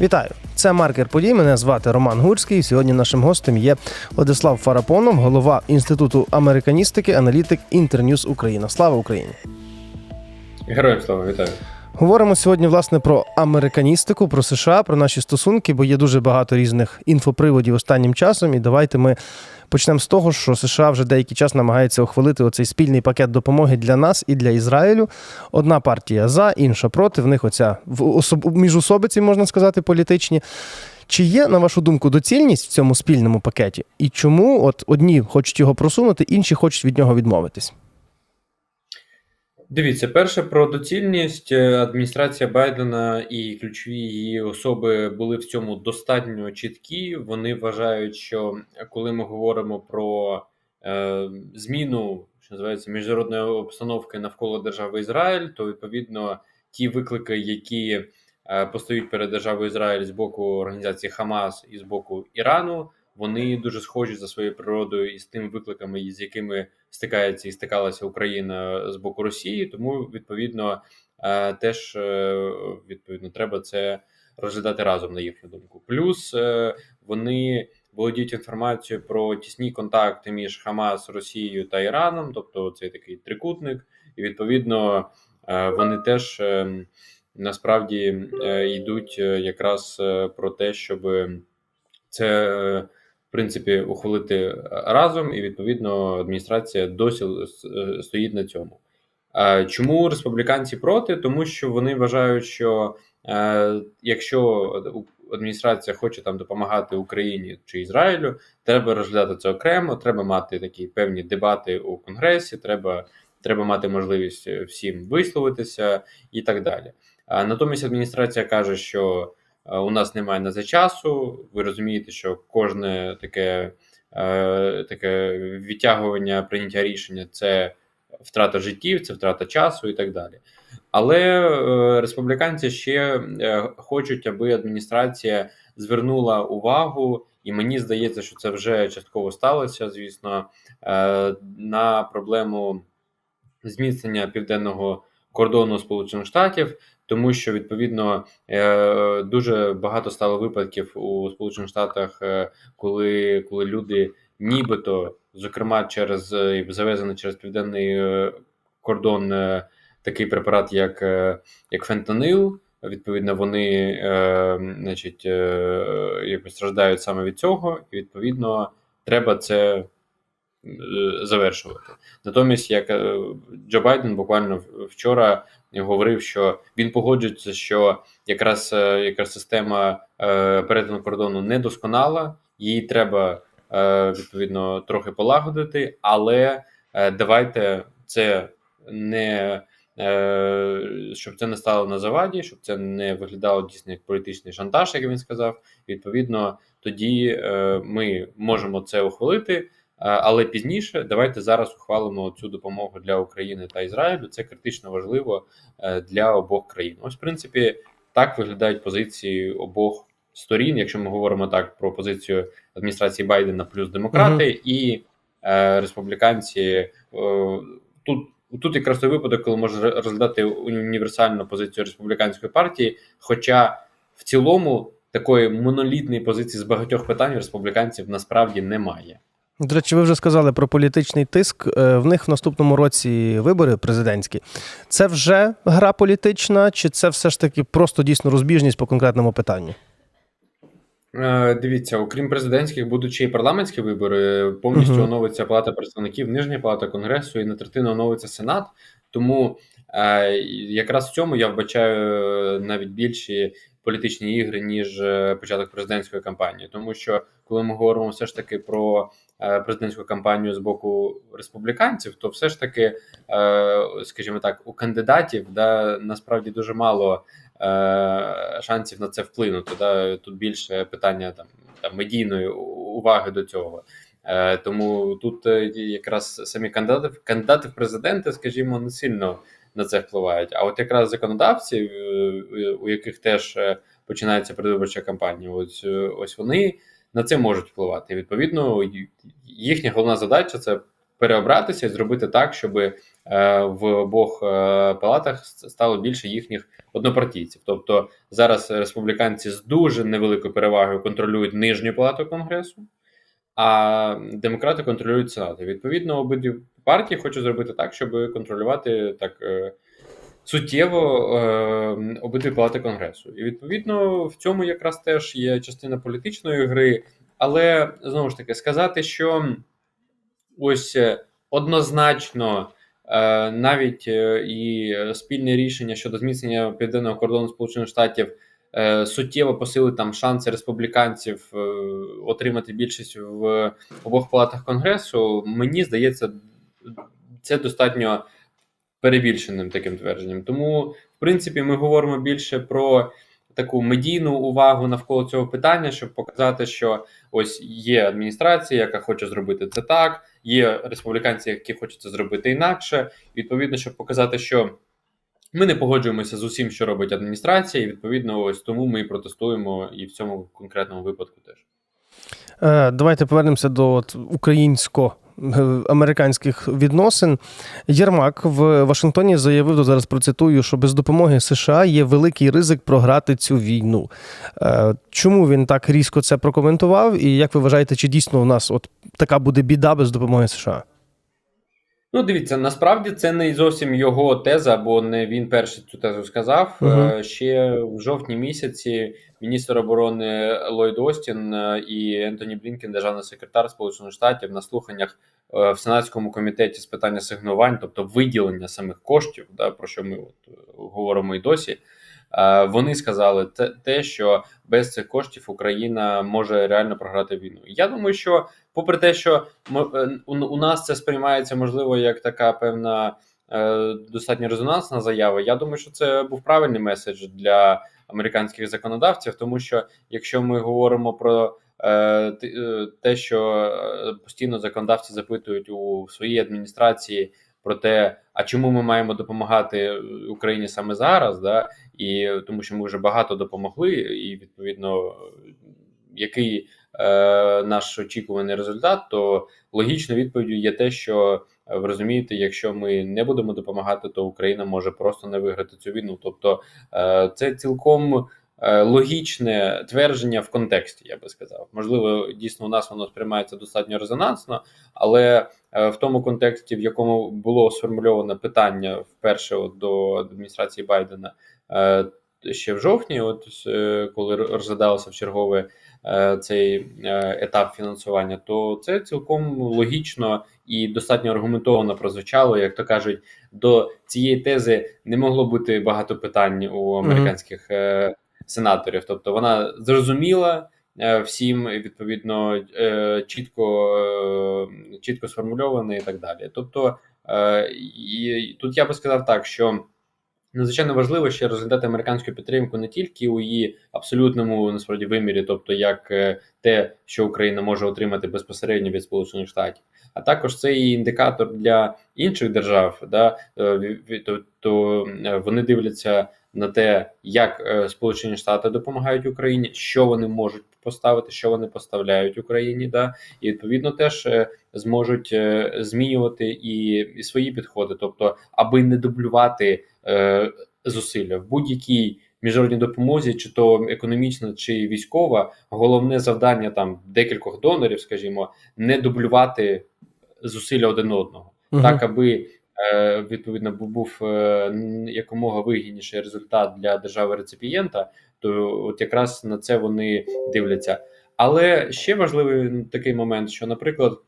Вітаю! Це маркер подій. Мене звати Роман Гурський. Сьогодні нашим гостем є Владислав Фарапонов, голова Інституту американістики, аналітик Інтерньюз Україна. Слава Україні! Героям слава вітаю. Говоримо сьогодні власне про американістику, про США, про наші стосунки, бо є дуже багато різних інфоприводів останнім часом. І давайте ми почнемо з того, що США вже деякий час намагається ухвалити оцей спільний пакет допомоги для нас і для Ізраїлю. Одна партія за, інша проти. В них оця в особ... міжусобиці, можна сказати, політичні. Чи є, на вашу думку, доцільність в цьому спільному пакеті? І чому от одні хочуть його просунути, інші хочуть від нього відмовитись? Дивіться, перше про доцільність Е, адміністрація Байдена і ключові її особи були в цьому достатньо чіткі. Вони вважають, що коли ми говоримо про е, зміну, що називається міжнародної обстановки навколо держави Ізраїль, то відповідно ті виклики, які е, постають перед державою Ізраїль з боку організації Хамас і з боку Ірану, вони дуже схожі за своєю природою і з тими викликами, з якими стикається і стикалася Україна з боку Росії. Тому відповідно е, теж е, відповідно треба це розглядати разом на їхню думку. Плюс е, вони володіють інформацією про тісні контакти між Хамас, Росією та Іраном, тобто цей такий трикутник, і відповідно вони теж насправді йдуть якраз про те, щоб це. Е, принципі, ухвалити разом, і відповідно адміністрація досі е, стоїть на цьому. Е, Чому республіканці проти? Тому що вони вважають, що е, якщо адміністрація хоче там допомагати Україні чи Ізраїлю, треба розглядати це окремо, треба мати такі певні дебати у конгресі, треба, треба мати можливість всім висловитися і так далі. Натомість адміністрація каже, що е, у нас немає на це часу. Ви розумієте, що кожне таке, е, таке відтягування прийняття рішення це втрата життів, це втрата часу і так далі. Але е, республіканці ще е, хочуть, аби адміністрація звернула увагу, і мені здається, що це вже частково сталося, звісно, е, на проблему зміцнення південного кордону Сполучених Штатів, тому що відповідно е, дуже багато стало випадків у Сполучених Штатах, е, коли, коли люди нібито, зокрема, через е, завезений через південний кордон такий препарат, як, як фентанил. Відповідно, вони значить, якось страждають саме від цього, і відповідно треба це завершувати. Натомість, як е, Джо Байден буквально вчора говорив, що він погоджується, що якраз е, якраз система е, перетину кордону недосконала, її треба е, відповідно трохи полагодити, але е, давайте це не е, щоб це не стало на заваді, щоб це не виглядало дійсно як політичний шантаж, як він сказав. Відповідно, тоді е, ми можемо це ухвалити. Але пізніше давайте зараз ухвалимо цю допомогу для України та Ізраїлю. Це критично важливо е, для обох країн. Ось, в принципі, так виглядають позиції обох сторін, якщо ми говоримо так про позицію адміністрації Байдена плюс демократи uh і е, республіканці. Е, тут тут якраз той випадок, коли можна розглядати універсальну позицію республіканської партії. Хоча в цілому такої монолітної позиції з багатьох питань республіканців насправді немає. До речі, ви вже сказали про політичний тиск. Е, В них в наступному році вибори президентські. Це вже гра політична, чи це все ж таки просто дійсно розбіжність по конкретному питанню? Е, Дивіться, окрім президентських, будуть ще й парламентські вибори. Повністю Мгм. оновиться палата представників, нижня палата конгресу і на третину оновиться сенат. Тому е, якраз в цьому я вбачаю навіть більші політичні ігри, ніж е, початок президентської кампанії. Тому що коли ми говоримо все ж таки про е, президентську кампанію з боку республіканців, то все ж таки, е, скажімо так, у кандидатів да, насправді дуже мало шансів на це вплинути. Да? Тут більше питання там, там медійної уваги до цього. Тому тут якраз самі кандидати кандидати в президенти, скажімо, не сильно на це впливають. А от якраз законодавці, е, у яких теж е, починається передвиборча кампанія, ось ось вони на це можуть впливати. І, Відповідно, їхня головна задача це переобратися і зробити так, щоб е, в обох е, палатах стало більше їхніх однопартійців. Тобто зараз республіканці з дуже невеликою перевагою контролюють нижню палату конгресу, а демократи контролюють сенат. І, Відповідно, обидві партії хочуть зробити так, щоб контролювати так. е, Суттєво е, обидві палати конгресу, і відповідно в цьому якраз теж є частина політичної гри, але знову ж таки сказати, що ось е, однозначно навіть і спільне рішення щодо зміцнення південного кордону Сполучених Штатів суттєво посилить там шанси республіканців е, отримати більшість в обох палатах конгресу. Мені здається, це достатньо перебільшеним таким твердженням. Тому, в принципі, ми говоримо більше про таку медійну увагу навколо цього питання, щоб показати, що ось є адміністрація, яка хоче зробити це так, є республіканці, які хочуть це зробити інакше. Відповідно, щоб показати, що. Ми не погоджуємося з усім, що робить адміністрація, і відповідно, ось тому ми протестуємо і в цьому конкретному випадку теж. Е, Давайте повернемося до українсько-американських відносин. Єрмак в Вашингтоні заявив то зараз процитую, що без допомоги США є великий ризик програти цю війну. Е, Чому він так різко це прокоментував? І як ви вважаєте, чи дійсно у нас от така буде біда без допомоги США? Ну, дивіться, насправді це не зовсім його теза, бо не він перший цю тезу сказав. Е, Ще в жовтні місяці міністр оборони Ллойд Остін е, і Ентоні Блінкен, державний секретар Сполучених Штатів, на слуханнях е, в сенатському комітеті з питання сигнувань, тобто виділення самих коштів, да, про що ми от говоримо і досі. Вони сказали те, що без цих коштів Україна може реально програти війну. Я думаю, що попри те, що е, у, нас це сприймається можливо як така певна е, достатньо резонансна заява. Я думаю, що це був правильний меседж для американських законодавців, тому що якщо ми говоримо про е, те, що постійно законодавці запитують у своїй адміністрації про те, а чому ми маємо допомагати Україні саме зараз, да і тому, що ми вже багато допомогли, і відповідно, який наш очікуваний результат, то логічно відповіддю є те, що е, ви розумієте, якщо ми не будемо допомагати, то Україна може просто не виграти цю війну. Тобто е, це цілком е, логічне твердження в контексті, я би сказав. Можливо, дійсно у нас воно сприймається достатньо резонансно, але е, в тому контексті, в якому було сформульоване питання вперше до адміністрації Байдена. е, Ще в жовтні, от е, коли розглядалося в чергове е, цей е, етап фінансування, то це цілком логічно і достатньо аргументовано прозвучало. Як то кажуть, до цієї тези не могло бути багато питань у американських е, сенаторів. Тобто вона зрозуміла е, всім, відповідно, е, чітко, е, чітко сформульована і так далі. Тобто, е, і тут я би сказав так, що. Надзвичайно важливо ще розглядати американську підтримку не тільки у її абсолютному насправді вимірі, тобто як е, те, що Україна може отримати безпосередньо від Сполучених Штатів, а також це і індикатор для інших держав. Да, ві- ві- то, то е, вони дивляться на те, як Сполучені Штати допомагають Україні, що вони можуть поставити, що вони поставляють Україні, да, і відповідно теж зможуть змінювати і, і свої підходи, тобто, аби не дублювати е, зусилля в будь-якій міжнародній допомозі, чи то економічна, чи військова, головне завдання там декількох донорів, скажімо, не дублювати зусилля один одного, Мгм. так аби е, відповідно був е, якомога вигідніший результат для держави реципієнта, то от якраз на це вони дивляться. Але ще важливий такий момент, що, наприклад,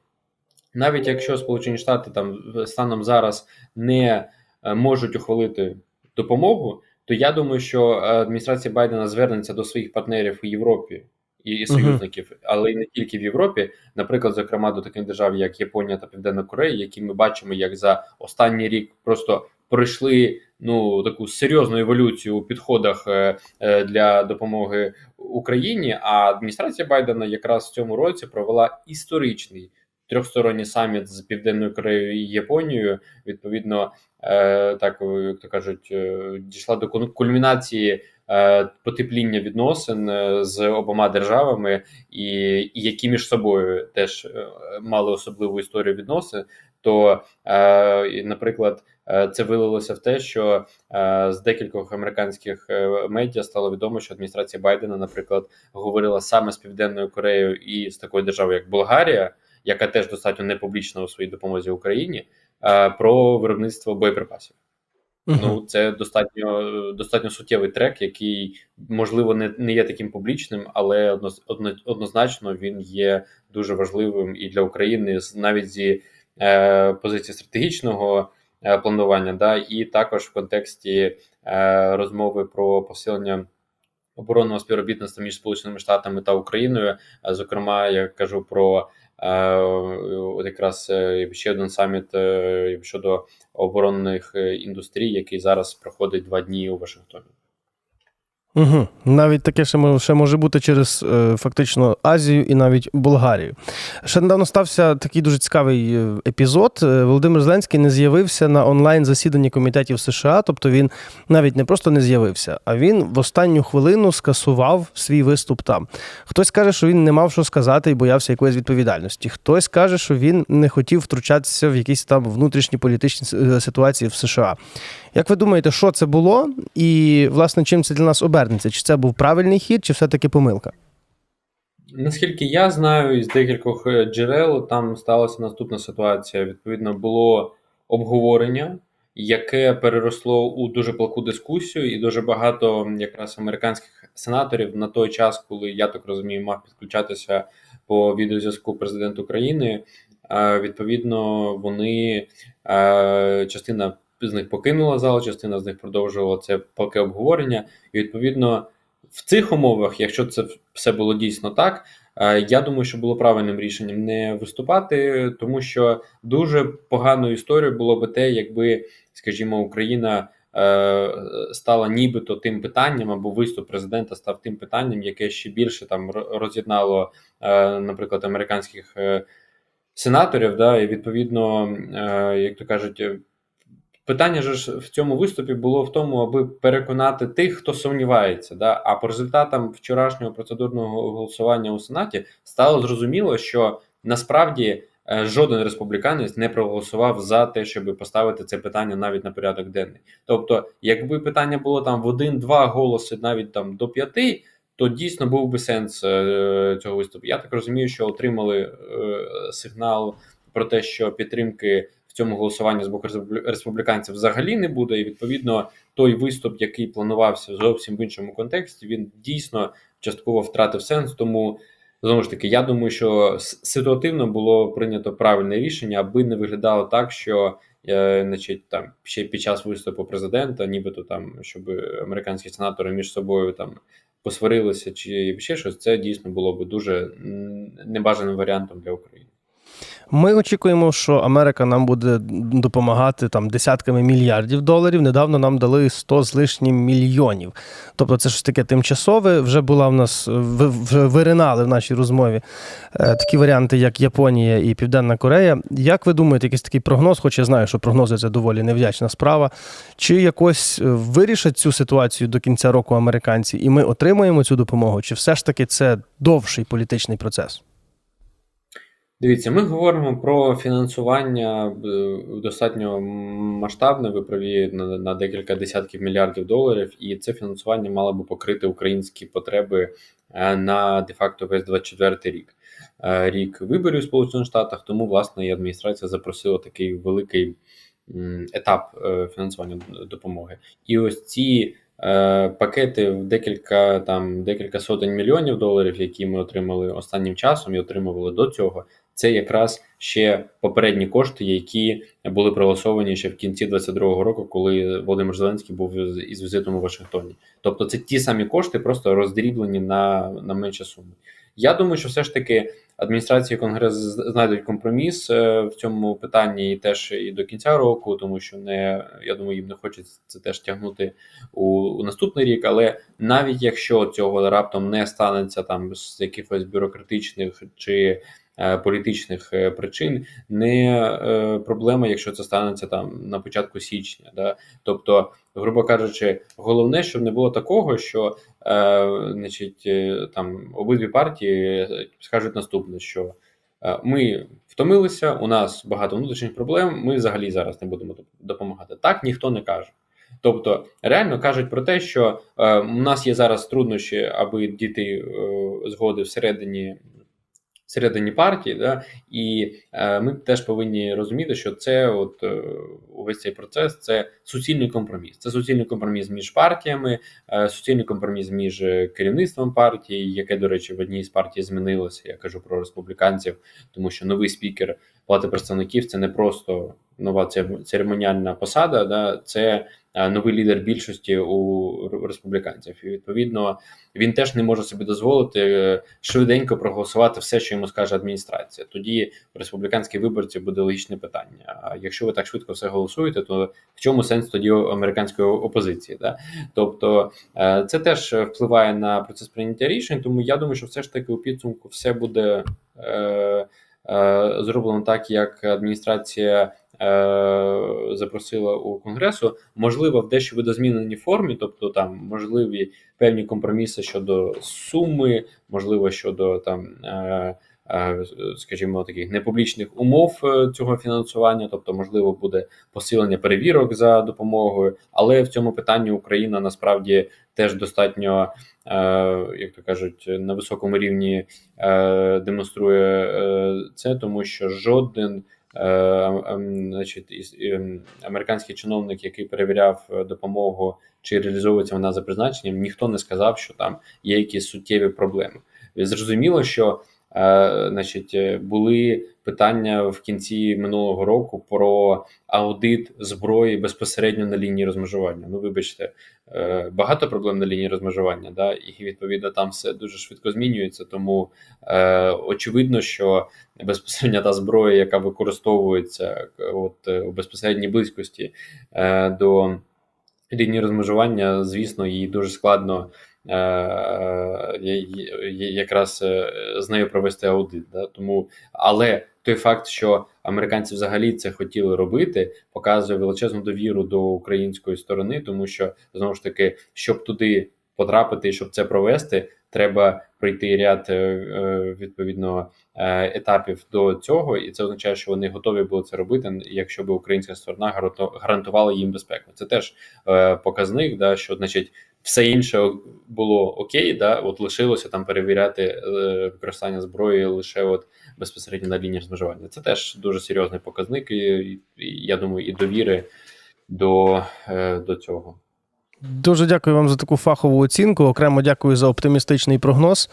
навіть якщо Сполучені Штати там станом зараз не можуть ухвалити допомогу, то я думаю, що е, адміністрація Байдена звернеться до своїх партнерів у Європі і, і союзників, але й не тільки в Європі, наприклад, зокрема до таких держав, як Японія та Південна Корея, які ми бачимо, як за останній рік просто пройшли ну таку серйозну еволюцію у підходах е, е, для допомоги Україні. А адміністрація Байдена якраз в цьому році провела історичний трьохсторонній саміт з Південною Кореєю і Японією. Відповідно, е, так як то кажуть, е, дійшла до кул- кульмінації. е, Потепління відносин е, з обома державами, і, і які між собою теж е, мали особливу історію відносин. то, е, наприклад, е, це вилилося в те, що е, з декількох американських е, медіа стало відомо, що адміністрація Байдена, наприклад, говорила саме з Південною Кореєю і з такою державою, як Болгарія, яка теж достатньо непублічна у своїй допомозі Україні, е, про виробництво боєприпасів. Ну, це достатньо достатньо суттєвий трек, який можливо не, не є таким публічним, але одно, одно, однозначно він є дуже важливим і для України, навіть зі е, позиції стратегічного е, планування, да, і також в контексті е, розмови про посилення оборонного співробітництва між Сполученими Штатами та Україною. Зокрема, я кажу про е, от якраз е, ще один саміт е, щодо оборонних е, індустрій, який зараз проходить два дні у Вашингтоні. Угу. Навіть таке ще може, ще може бути через е, фактично Азію і навіть Болгарію. Ще недавно стався такий дуже цікавий е, епізод. Е, Володимир Зеленський не з'явився на онлайн засіданні комітетів США. Тобто він навіть не просто не з'явився, а він в останню хвилину скасував свій виступ там. Хтось каже, що він не мав що сказати і боявся якоїсь відповідальності. Хтось каже, що він не хотів втручатися в якісь там внутрішні політичні ситуації в США. Як ви думаєте, що це було, і власне чим це для нас обернеться? Чи це був правильний хід, чи все-таки помилка? Наскільки я знаю, із декількох е, джерел там сталася наступна ситуація. Відповідно, було обговорення, яке переросло у дуже плаку дискусію, і дуже багато якраз американських сенаторів на той час, коли я так розумію, мав підключатися по відеозв'язку президент України. е, Відповідно, вони е, частина з них покинула зал, частина з них продовжувала це поки обговорення. І відповідно, в цих умовах, якщо це все було дійсно так, е, я думаю, що було правильним рішенням не виступати, тому що дуже поганою історією було би те, якби, скажімо, Україна. е, Стала нібито тим питанням, або виступ президента став тим питанням, яке ще більше там роз'єднало, е, наприклад, американських сенаторів. Да, і відповідно, як то кажуть, питання ж в цьому виступі було в тому, аби переконати тих, хто сумнівається. Да? А по результатам вчорашнього процедурного голосування у Сенаті стало зрозуміло, що насправді е, жоден республіканець не проголосував за те, щоб поставити це питання навіть на порядок денний. Тобто, якби питання було там в один-два голоси, навіть там до п'яти. То дійсно був би сенс е, цього виступу. Я так розумію, що отримали е, сигнал про те, що підтримки цьому голосуванні з боку республі- республіканців взагалі не буде. І відповідно той виступ, який планувався зовсім в іншому контексті, він дійсно частково втратив сенс. Тому знову ж таки, я думаю, що ситуативно було прийнято правильне рішення, аби не виглядало так, що. е, Значить, там ще під час виступу президента, нібито там, щоб американські сенатори між собою там посварилися чи ще щось, це дійсно було би дуже небажаним варіантом для України. Ми очікуємо, що Америка нам буде допомагати там десятками мільярдів доларів. Недавно нам дали 100 з лишнім мільйонів. Тобто, це щось таке тимчасове. Вже була в нас вже виринали в нашій розмові е, такі варіанти, як Японія і Південна Корея. Як ви думаєте, якийсь такий прогноз? Хоч я знаю, що прогнози це доволі невдячна справа. Чи якось е, вирішать цю ситуацію до кінця року американці, і ми отримаємо цю допомогу? Чи все ж таки це довший політичний процес? Дивіться, ми говоримо про фінансування е, достатньо масштабне, ви праві на, на декілька десятків мільярдів доларів, і це фінансування мало би покрити українські потреби е, на де-факто весь 24 рік. Е, Рік виборів Сполучених Штатах, тому власне і адміністрація запросила такий великий етап фінансування допомоги. І ось ці пакети в декілька там декілька сотень мільйонів доларів, які ми отримали останнім часом і отримували до цього. Це якраз ще попередні кошти, які були проголосовані ще в кінці 22-го року, коли Володимир Зеленський був із візитом у Вашингтоні. Тобто, це ті самі кошти, просто роздріблені на, на менші суми. Я думаю, що все ж таки адміністрація і Конгрес з- знайдуть компроміс е, в цьому питанні і теж і до кінця року, тому що не я думаю, їм не хочеться це теж тягнути у, у наступний рік. Але навіть якщо цього раптом не станеться там з якихось бюрократичних чи політичних е, причин, не е, проблема, якщо це станеться там на початку січня. Да? Тобто, грубо кажучи, головне, щоб не було такого, що е, значить, е, там обидві партії е, скажуть наступне, що е, ми втомилися, у нас багато внутрішніх проблем. Ми взагалі зараз не будемо допомагати. Так ніхто не каже. Тобто реально кажуть про те, що е, у нас є зараз труднощі, аби дійти е, згоди всередині. Всередині партії, да, і е, ми теж повинні розуміти, що це от е, увесь цей процес це суцільний компроміс. Це суцільний компроміс між партіями, е, суцільний компроміс між е, керівництвом партії, яке, до речі, в одній з партій змінилося. Я кажу про республіканців, тому що новий спікер Палати представників це не просто нова церемоніальна посада, да, це е, новий лідер більшості у республіканців. І відповідно він теж не може собі дозволити е, швиденько проголосувати все, що йому скаже адміністрація. Тоді у республіканських виборців буде логічне питання. А якщо ви так швидко все голосуєте, то в чому сенс тоді американської опозиції? Да? Тобто е, це теж впливає на процес прийняття рішень. Тому я думаю, що все ж таки у підсумку все буде зроблено так, як адміністрація. Е, Запросила у конгресу, можливо, в дещо видозміненій формі, тобто там можливі певні компроміси щодо суми, можливо, щодо там, е, е, скажімо, таких непублічних умов цього фінансування, тобто, можливо, буде посилення перевірок за допомогою, але в цьому питанні Україна насправді теж достатньо, як то кажуть, на високому рівні демонструє це, тому що жоден. Е, ем, значить, ем, американський чиновник, який перевіряв е, допомогу, чи реалізовується вона за призначенням, ніхто не сказав, що там є якісь суттєві проблеми. Зрозуміло, що значить, е, були питання в кінці минулого року про аудит зброї безпосередньо на лінії розмежування. Ну, вибачте, е, багато проблем на лінії розмежування, да, і відповідно там все дуже швидко змінюється. Тому е, очевидно, що безпосередньо та зброя, яка використовується е, от е, у безпосередній близькості е, до лінії розмежування, звісно, її дуже складно е, е, якраз е, з нею провести аудит. Да? Тому, але той факт, що американці взагалі це хотіли робити, показує величезну довіру до української сторони, тому що знову ж таки, щоб туди потрапити і щоб це провести, треба пройти ряд е, е, відповідно е, етапів до цього, і це означає, що вони готові були це робити, якщо б українська сторона гарантувала їм безпеку. Це теж е, показник, да, що значить все інше було окей, да, от лишилося там перевіряти е, використання зброї лише от безпосередньо на лінії розмежування. Це теж дуже серйозний показник, і, і я думаю, і довіри до, е, до цього. Дуже дякую вам за таку фахову оцінку. Окремо дякую за оптимістичний прогноз.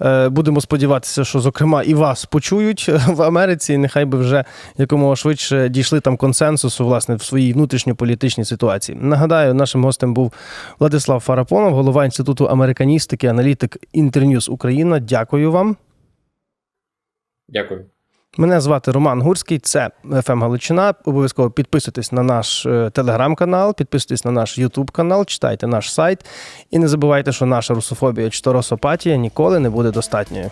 Е, Будемо сподіватися, що, зокрема, і вас почують в Америці. Нехай би вже якомога швидше дійшли там консенсусу власне в своїй внутрішньополітичній ситуації. Нагадаю, нашим гостем був Владислав Фарапонов, голова інституту американістики, аналітик Інтерньюз Україна. Дякую вам. Дякую. Мене звати Роман Гурський, це ФМ Галичина. Обов'язково підписуйтесь на наш е, телеграм-канал, підписуйтесь на наш Ютуб канал, читайте наш сайт. І не забувайте, що наша русофобія чи росопатія ніколи не буде достатньою.